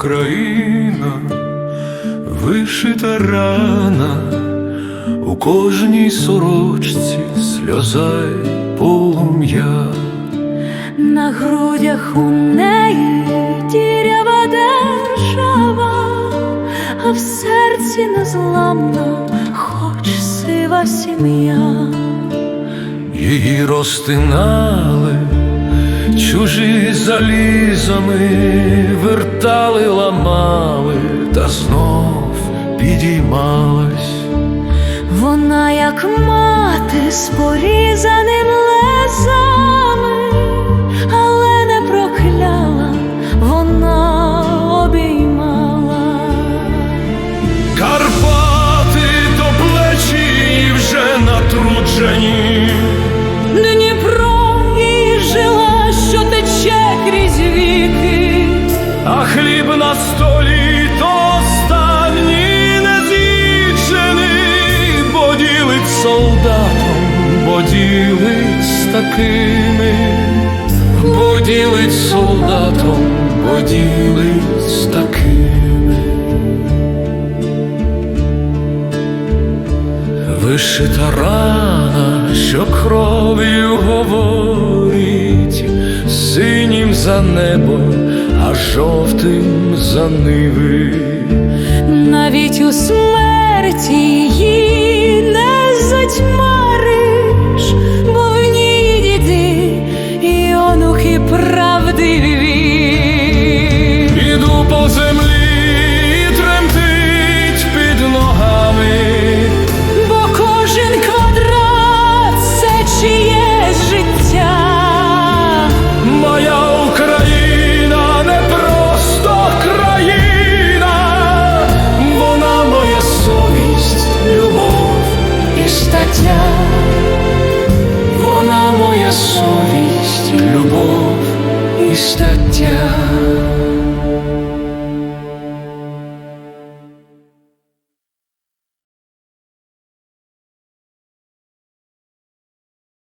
Україна, вишита рана, у кожній сорочці сльоза й полум'я. На грудях у неї дірява держава, а в серці незламна, хоч сива сім'я. Її розтинали, чужі залізами, вертали, ламали, та знов підіймалась. Вона, як мати, з порізаним лезами, на столі то останній не бо ділить солдатом, бо ділить з такими, бо ділить солдатом, бо ділить з такими. Вишита рана, що кров'ю говорить, синім за небо, жовтим за ниви. Навіть у смерті Вона моя